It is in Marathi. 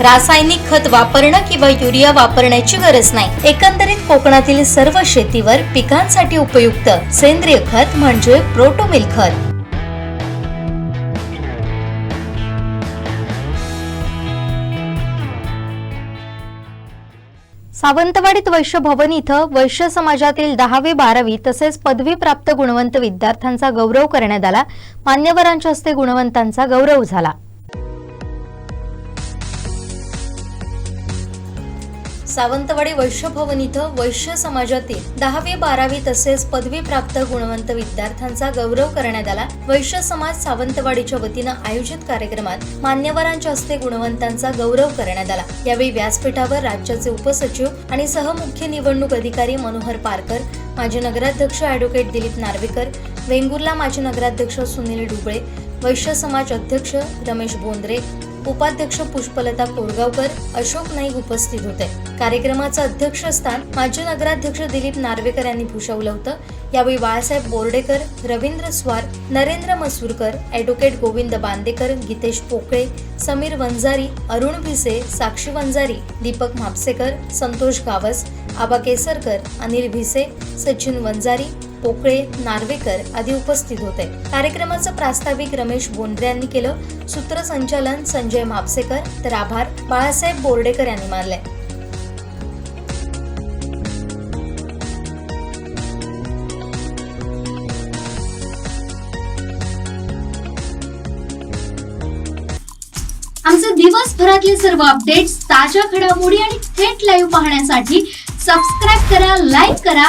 रासायनिक खत वापरणं किंवा युरिया वापरण्याची गरज नाही. एकंदरीत कोकणातील सर्व शेतीवर पिकांसाठी उपयुक्त सेंद्रिय खत म्हणजे प्रोटोमिल खत. सावंतवाडीत वैश्य भवन इथं वैश्य समाजातील दहावी बारावी तसेच पदवी प्राप्त गुणवंत विद्यार्थ्यांचा गौरव करण्यात आला. मान्यवरांच्या हस्ते गुणवंतांचा गौरव झाला. सावंतवाडी वैश्य भवन इथं वैश्य समाजातील दहावी बारावी तसेच पदवी प्राप्त गुणवंत विद्यार्थ्यांचा गौरव करण्यात आला. वैश्य समाज सावंतवाडीच्या वतीनं आयोजित कार्यक्रमात मान्यवरांच्या हस्ते गुणवंतांचा गौरव करण्यात आला. यावेळी व्यासपीठावर राज्याचे उपसचिव आणि सहमुख्य निवडणूक अधिकारी मनोहर पारकर माजी नगराध्यक्ष अॅडव्होकेट दिलीप नार्वेकर वेंगुर्ला माजी नगराध्यक्ष सुनील डुबळे वैश्य समाज अध्यक्ष रमेश बोंद्रे उपाध्यक्ष पुष्पलता कोरगावकर अशोक नाईक उपस्थित होते. कार्यक्रमाचं अध्यक्षस्थान माजी नगराध्यक्ष दिलीप नार्वेकर यांनी भूषवलं होतं. यावेळी बाळासाहेब बोर्डेकर रवींद्र स्वार नरेंद्र मसूरकर ॲडव्होकेट गोविंद बांदेकर गीतेश पोकळे समीर वंजारी अरुण भिसे साक्षी वंजारी दीपक म्हापसेकर संतोष गावस आबा केसरकर अनिल भिसे सचिन वंजारी पोकळे नार्वेकर आदी उपस्थित होते. कार्यक्रमाचं प्रास्ताविक रमेश बोंद्रे यांनी केलं. सूत्रसंचालन संजय म्हापसेकर तर आभार बाळासाहेब बोर्डेकर यांनी मानले. आमचे दिवसभरातले सर्व अपडेट्स ताज्या घडामोडी आणि थेट लाईव्ह पाहण्यासाठी सबस्क्राईब करा लाईक करा